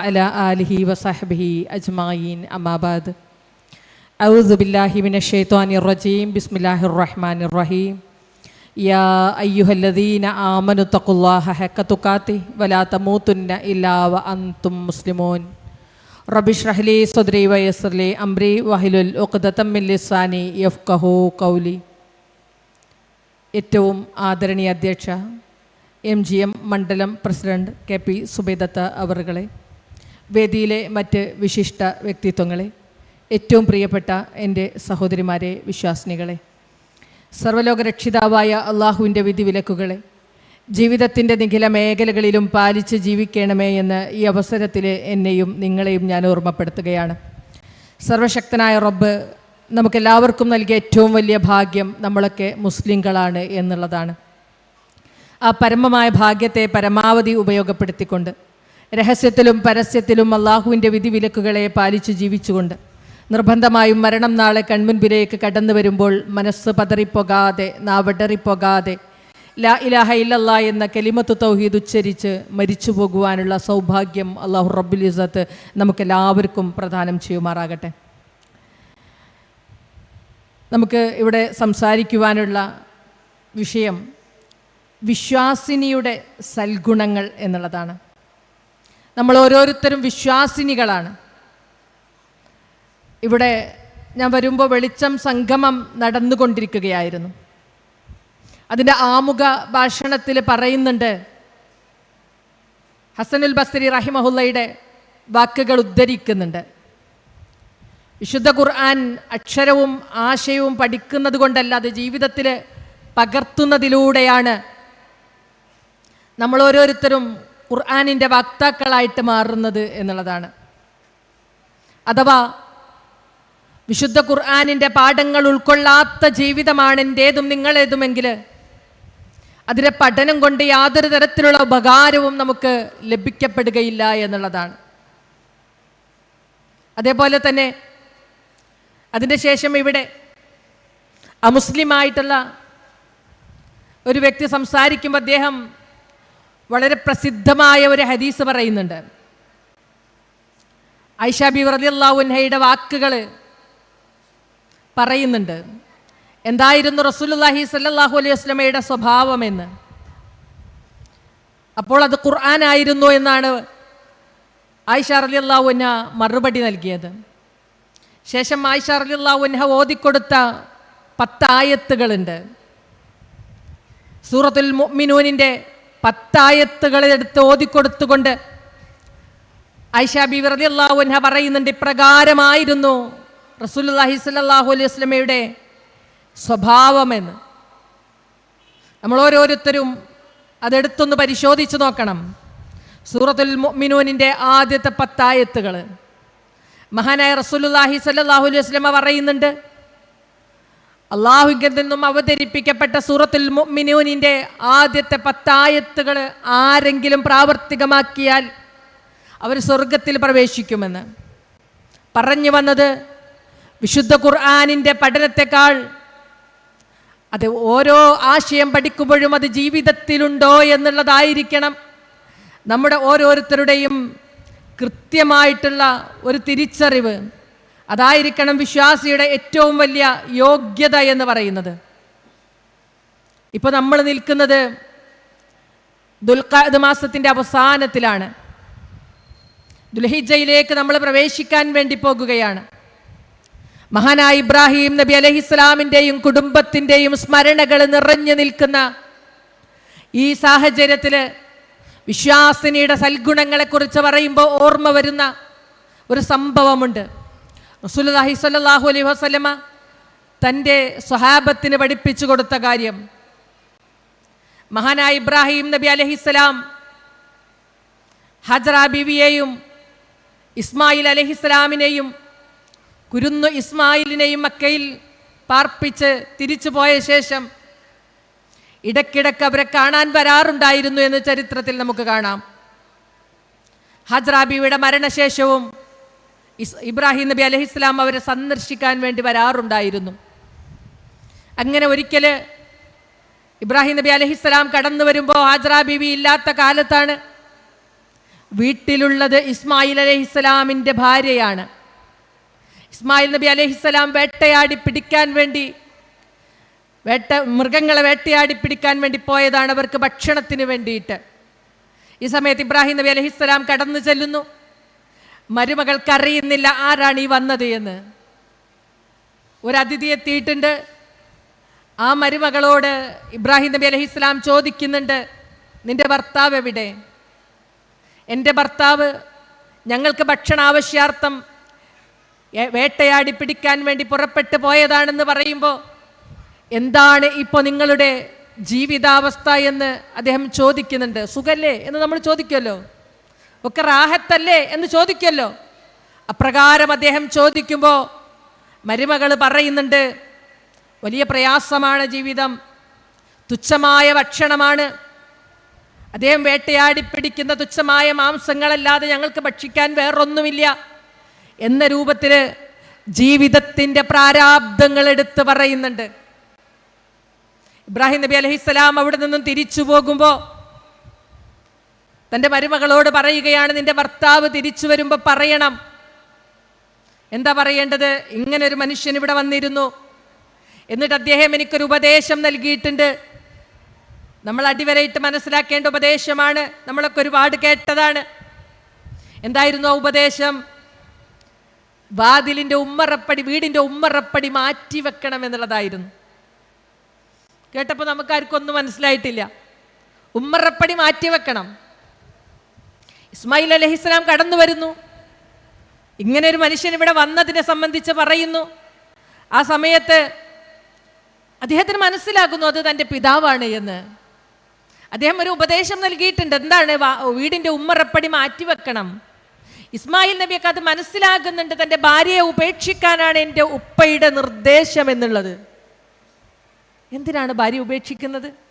على آله وصحبه أجمعين أما بعد أعوذ بالله من الشيطان الرجيم بسم الله الرحمن الرحيم يا أيها الذين آمنوا اتقوا الله حق تقاته ولا تموتن إلا وأنتم مسلمون رب اشرح لي صدري ويسر لي أمري واحلل عقدة من لساني يفقهوا قولي ഏറ്റവും ആദരണീയ അധ്യക്ഷ എം ജി എം മണ്ഡലം പ്രസിഡന്റ് കെ പി സുബേദത്ത അവറുകളെ വേദിയിലെ മറ്റ് വിശിഷ്ട വ്യക്തിത്വങ്ങളെ ഏറ്റവും പ്രിയപ്പെട്ട എന്റെ സഹോദരിമാരെ വിശ്വാസിനികളെ സർവലോക രക്ഷിതാവായ അള്ളാഹുവിന്റെ വിധിവിലക്കുകളെ ജീവിതത്തിന്റെ നിഖില മേഖലകളിലും പാലിച്ച് ജീവിക്കണമേ എന്ന് ഈ അവസരത്തിൽ എന്നെയും നിങ്ങളെയും ഞാൻ ഓർമ്മപ്പെടുത്തുകയാണ്. സർവശക്തനായ റബ്ബ് നമുക്കെല്ലാവർക്കും നൽകിയ ഏറ്റവും വലിയ ഭാഗ്യം നമ്മളൊക്കെ മുസ്ലിങ്ങളാണ് എന്നുള്ളതാണ്. ആ പരമമായ ഭാഗ്യത്തെ പരമാവധി ഉപയോഗപ്പെടുത്തിക്കൊണ്ട് രഹസ്യത്തിലും പരസ്യത്തിലും അള്ളാഹുവിന്റെ വിധിവിലക്കുകളെ പാലിച്ച് ജീവിച്ചുകൊണ്ട് നിർബന്ധമായും മരണം നാളെ കൺമുൻപിലേക്ക് കടന്നു വരുമ്പോൾ മനസ്സ് പതറിപ്പോകാതെ നാവടറിപ്പോകാതെ ലാ ഇലാഹ ഇല്ലല്ലാ എന്ന കെലിമത്ത് തൗഹീദ് ഉച്ചരിച്ച് മരിച്ചു പോകുവാനുള്ള സൗഭാഗ്യം അള്ളാഹു റബ്ബുൽ ഇസത്ത് നമുക്കെല്ലാവർക്കും പ്രദാനം ചെയ്യുമാറാകട്ടെ. നമുക്ക് ഇവിടെ സംസാരിക്കുവാനുള്ള വിഷയം വിശ്വാസിനിയുടെ സൽഗുണങ്ങൾ എന്നുള്ളതാണ്. നമ്മൾ ഓരോരുത്തരും വിശ്വാസിനികളാണ്. ഇവിടെ ഞാൻ വരുമ്പോൾ വെളിച്ചം സംഗമം നടന്നുകൊണ്ടിരിക്കുകയായിരുന്നു. അതിന്റെ ആമുഖ ഭാഷണത്തിൽ പറയുന്നുണ്ട് ഹസനുൽ ബസ്രി റഹിമഹുല്ലയുടെ വാക്കുകൾ ഉദ്ധരിക്കുന്നുണ്ട്. വിശുദ്ധ ഖുർആൻ അക്ഷരവും ആശയവും പഠിക്കുന്നത് കൊണ്ടല്ല അത് ജീവിതത്തിൽ പകർത്തുന്നതിലൂടെയാണ്. നമ്മൾ ഓരോരുത്തരും ഖുർആാനിന്റെ വക്താക്കളായിട്ട് മാറുന്നത് എന്നുള്ളതാണ്. അഥവാ വിശുദ്ധ ഖുർആാനിന്റെ പാഠങ്ങൾ ഉൾക്കൊള്ളാത്ത ജീവിതമാണ് എന്റേതും നിങ്ങളേതുമെങ്കിൽ അതിന്റെ പഠനം കൊണ്ട് യാതൊരു തരത്തിലുള്ള ഉപകാരവും നമുക്ക് ലഭിക്കപ്പെടുകയില്ല എന്നുള്ളതാണ്. അതേപോലെ തന്നെ അതിന്റെ ശേഷം ഇവിടെ അമുസ്ലിമായിട്ടുള്ള ഒരു വ്യക്തി സംസാരിക്കുമ്പോൾ അദ്ദേഹം വളരെ പ്രസിദ്ധമായ ഒരു ഹദീസ് പറയുന്നുണ്ട്. ഐഷ ബി റലിയല്ലാവുൻഹയുടെ വാക്കുകൾ പറയുന്നുണ്ട്. എന്തായിരുന്നു റസൂലുല്ലാഹി സല്ലാഹു അലൈഹി വസ്ലമയുടെ സ്വഭാവമെന്ന് അപ്പോൾ അത് ഖുർആൻ ആയിരുന്നു എന്നാണ് ആയിഷ റലിയല്ലാവുന്ന മറുപടി നൽകിയത്. ശേഷം ആയിഷ റലിയല്ലാവുൻഹ ഓതിക്കൊടുത്ത പത്തായത്തുകളുണ്ട്. സൂറത്തുൽ മുഅ്മിനൂനിന്റെ പത്തായത്തുകൾ എടുത്ത് ഓതിക്കൊടുത്തുകൊണ്ട് ഐഷ ബി റളിയല്ലാഹുൻഹ പറയുന്നുണ്ട് ഇപ്രകാരമായിരുന്നു റസൂലുള്ളാഹി സ്വല്ലല്ലാഹു അലൈഹി വസല്ലമയുടെ സ്വഭാവമെന്ന്. നമ്മൾ ഓരോരുത്തരും അതെടുത്തൊന്ന് പരിശോധിച്ച് നോക്കണം. സൂറത്തുൽ മുഅ്മിനൂനിന്റെ ആദ്യത്തെ പത്തായത്തുകൾ മഹാനായ റസൂലുള്ളാഹി സല്ലാഹു അലൈഹി വസല്ലമ പറയുന്നുണ്ട് അള്ളാഹുങ്കിൽ നിന്നും അവതരിപ്പിക്കപ്പെട്ട സൂറത്തുൽ മുഅ്മിനൂനിന്റെ ആദ്യത്തെ പത്തായത്തുകൾ ആരെങ്കിലും പ്രാവർത്തികമാക്കിയാൽ അവർ സ്വർഗത്തിൽ പ്രവേശിക്കുമെന്ന്. പറഞ്ഞു വന്നത് വിശുദ്ധ ഖുർആാനിന്റെ പഠനത്തെക്കാൾ അത് ഓരോ ആശയം പഠിക്കുമ്പോഴും അത് ജീവിതത്തിലുണ്ടോ എന്നുള്ളതായിരിക്കണം. നമ്മുടെ ഓരോരുത്തരുടെയും കൃത്യമായിട്ടുള്ള ഒരു തിരിച്ചറിവ്. അതായിരിക്കണം വിശ്വാസിയുടെ ഏറ്റവും വലിയ യോഗ്യത എന്ന് പറയുന്നത്. ഇപ്പോൾ നമ്മൾ നിൽക്കുന്നത് ദുൽഖാദ് മാസത്തിന്റെ അവസാനത്തിലാണ്. ദുൽഹിജയിലേക്ക് നമ്മൾ പ്രവേശിക്കാൻ വേണ്ടി പോകുകയാണ്. മഹാനായ ഇബ്രാഹിം നബി അലഹിസ്ലാമിന്റെയും കുടുംബത്തിന്റെയും സ്മരണകൾ നിറഞ്ഞു നിൽക്കുന്ന ഈ സാഹചര്യത്തിൽ വിശ്വാസിനിയുടെ സൽഗുണങ്ങളെക്കുറിച്ച് പറയുമ്പോൾ ഓർമ്മ വരുന്ന ഒരു സംഭവമുണ്ട്. സ്വല്ലല്ലാഹു അലൈഹി വസല്ലമ തന്റെ സ്വഹാബത്തിന് പഠിപ്പിച്ചു കൊടുത്ത കാര്യം. മഹാനായ ഇബ്രാഹിം നബി അലഹിസ്സലാം ഹജറ ബിവിയെയും ഇസ്മായിൽ അലഹിസ്സലാമിനെയും കുരുന്നു ഇസ്മായിലിനെയും മക്കയിൽ പാർപ്പിച്ച് തിരിച്ചു പോയ ശേഷം ഇടയ്ക്കിടയ്ക്ക് അവരെ കാണാൻ വരാറുണ്ടായിരുന്നു എന്ന് ചരിത്രത്തിൽ നമുക്ക് കാണാം. ഹജ്രാബിയുടെ മരണശേഷവും ഇബ്രാഹിം നബി അലഹി ഇസ്ലാം അവരെ സന്ദർശിക്കാൻ വേണ്ടി വരാറുണ്ടായിരുന്നു. അങ്ങനെ ഒരിക്കൽ ഇബ്രാഹിം നബി അലഹി ഇസ്ലാം കടന്നു വരുമ്പോൾ ഹാജറ ബീവി ഇല്ലാത്ത കാലത്താണ്. വീട്ടിലുള്ളത് ഇസ്മായിൽ അലഹി ഇസ്ലാമിന്റെ ഭാര്യയാണ്. ഇസ്മായിൽ നബി അലഹി ഇസ്ലാം വേട്ടയാടി പിടിക്കാൻ വേണ്ടി വേട്ട മൃഗങ്ങളെ വേട്ടയാടി പിടിക്കാൻ വേണ്ടി പോയതാണ് അവർക്ക് ഭക്ഷണത്തിന് വേണ്ടിയിട്ട്. ഈ സമയത്ത് ഇബ്രാഹിം നബി അലഹിസ്സലാം കടന്നു ചെല്ലുന്നു. മരുമകൾക്കറിയുന്നില്ല ആരാണ് ഈ വന്നത് എന്ന്. ഒരതിഥി എത്തിയിട്ടുണ്ട്. ആ മരുമകളോട് ഇബ്രാഹിം നബി അലഹി ഇസ്ലാം ചോദിക്കുന്നുണ്ട് നിന്റെ ഭർത്താവ് എവിടെ? എന്റെ ഭർത്താവ് ഞങ്ങൾക്ക് ഭക്ഷണ ആവശ്യാർത്ഥം വേട്ടയാടി പിടിക്കാൻ വേണ്ടി പുറപ്പെട്ടു പോയതാണെന്ന് പറയുമ്പോൾ എന്താണ് ഇപ്പോൾ നിങ്ങളുടെ ജീവിതാവസ്ഥ എന്ന് അദ്ദേഹം ചോദിക്കുന്നുണ്ട്. സുഖല്ലേ? എന്ന് നമ്മൾ ചോദിക്കുമല്ലോ ഒക്കെ റാഹത്തല്ലേ എന്ന് ചോദിക്കല്ലോ അപ്രകാരം അദ്ദേഹം ചോദിക്കുമ്പോൾ മരുമകൾ പറയുന്നുണ്ട് വലിയ പ്രയാസമാണ് ജീവിതം തുച്ഛമായ ഭക്ഷണമാണ്. അദ്ദേഹം വേട്ടയാടി പിടിക്കുന്ന തുച്ഛമായ മാംസങ്ങളല്ലാതെ ഞങ്ങൾക്ക് ഭക്ഷിക്കാൻ വേറൊന്നുമില്ല. എന്ന രൂപത്തിൽ ജീവിതത്തിന്റെ പ്രാരാബ്ദങ്ങൾ എടുത്ത് പറയുന്നുണ്ട്. ഇബ്രാഹിം നബി അലഹിസ്സലാം അവിടെ നിന്നും തിരിച്ചു പോകുമ്പോൾ തന്റെ മരുമകളോട് പറയുകയാണ് നിന്റെ ഭർത്താവ് തിരിച്ചു വരുമ്പോൾ പറയണം. എന്താ പറയേണ്ടത്? ഇങ്ങനെ ഒരു മനുഷ്യൻ ഇവിടെ വന്നിരുന്നു. എന്നിട്ട് അദ്ദേഹം എനിക്കൊരു ഉപദേശം നൽകിയിട്ടുണ്ട്. നമ്മൾ അടിവരയിട്ട് മനസ്സിലാക്കേണ്ട ഉപദേശമാണ്. നമ്മളൊക്കെ ഒരുപാട് കേട്ടതാണ്. എന്തായിരുന്നു ആ ഉപദേശം? വാതിലിന്റെ ഉമ്മറപ്പടി വീടിന്റെ ഉമ്മറപ്പടി മാറ്റി വെക്കണം എന്നുള്ളതായിരുന്നു. കേട്ടപ്പോൾ നമുക്കാർക്കൊന്നും മനസ്സിലായിട്ടില്ല. ഉമ്മറപ്പടി മാറ്റി വെക്കണം. ഇസ്മായിൽ അലഹിസ്ലാം കടന്നു വരുന്നു. ഇങ്ങനെ ഒരു മനുഷ്യൻ ഇവിടെ വന്നതിനെ സംബന്ധിച്ച് പറയുന്നു. ആ സമയത്ത് അദ്ദേഹത്തിന് മനസ്സിലാകുന്നു അത് തന്റെ പിതാവാണ് എന്ന്. അദ്ദേഹം ഒരു ഉപദേശം നൽകിയിട്ടുണ്ട്. എന്താണ് വീടിന്റെ ഉമ്മറപ്പടി മാറ്റിവെക്കണം. ഇസ്മായിൽ നബിയൊക്കെ അത് മനസ്സിലാകുന്നുണ്ട്. തന്റെ ഭാര്യയെ ഉപേക്ഷിക്കാനാണ് എന്റെ ഉപ്പയുടെ നിർദ്ദേശം എന്നുള്ളത്. എന്തിനാണ് ഭാര്യ ഉപേക്ഷിക്കുന്നത്?